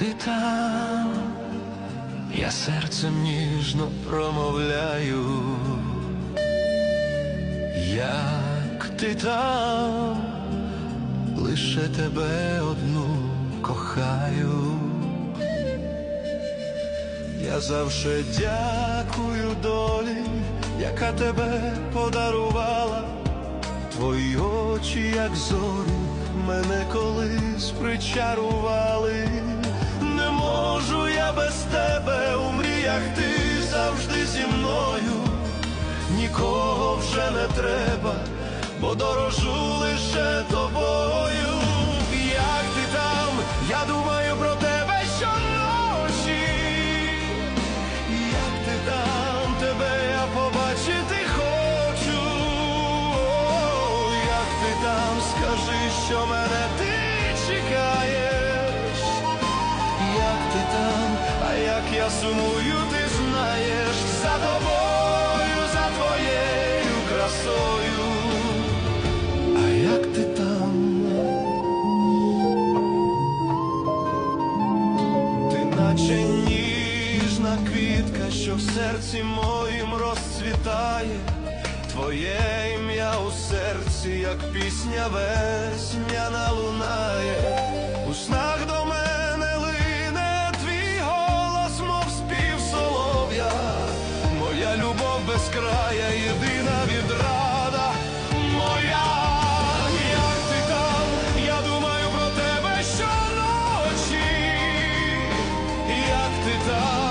ти там, я серцем ніжно промовляю, як ти там, лише тебе одну кохаю. Я завше дякую долі, яка тебе подарувала. Твої очі, як зорі, мене колись причарували. Мріях, ти завжди зі мною. Нікого вже не треба, бо дорожу лише тобою. Як ти там, я думаю про тебе щоночі. Як ти там, тебе я побачити хочу. О, Як ти там, скажи, що мене ти чекаєш. Як ти там, а як я сумую, ти тобою, за твоєю красою. А як ти там? Ти наче ніжна квітка, що в серці моїм розцвітає, Твоє ім'я у серці, як пісня весняна лунає, у снах до любов безкрая, єдина відрада моя. Як ти там, я думаю про тебе щоночі. Як ти там,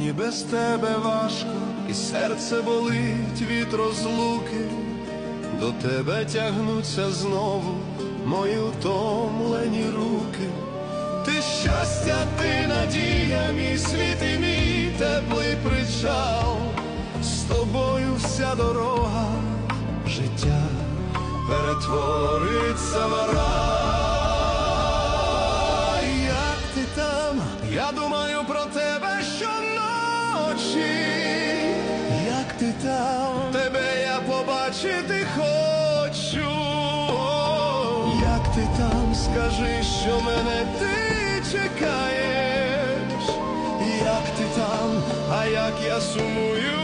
Мені без тебе важко, і серце болить від розлуки, до тебе тягнуться знову мої утомлені руки. Ти щастя, ти надія, мій світ і мій теплий причал. З тобою вся дорога життя перетвориться в рай. Як ти там? Я думаю про тебе щоночі. Як ти там? Тебе я побачити хочу. Як ти там? Скажи, що мене ти чекаєш. Як ти там? А як я сумую,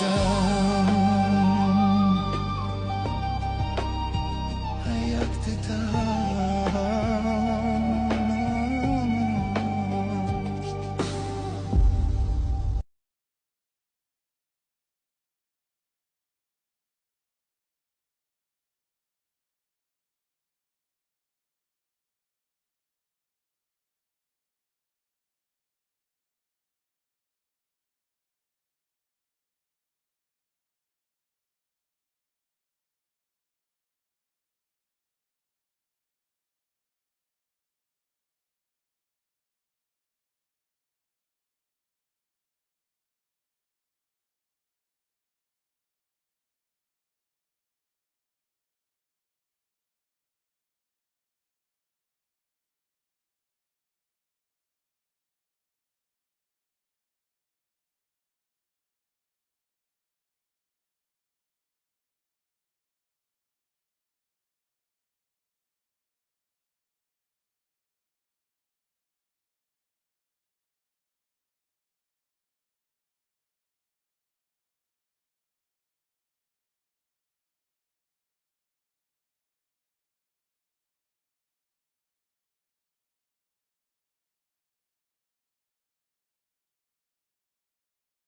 за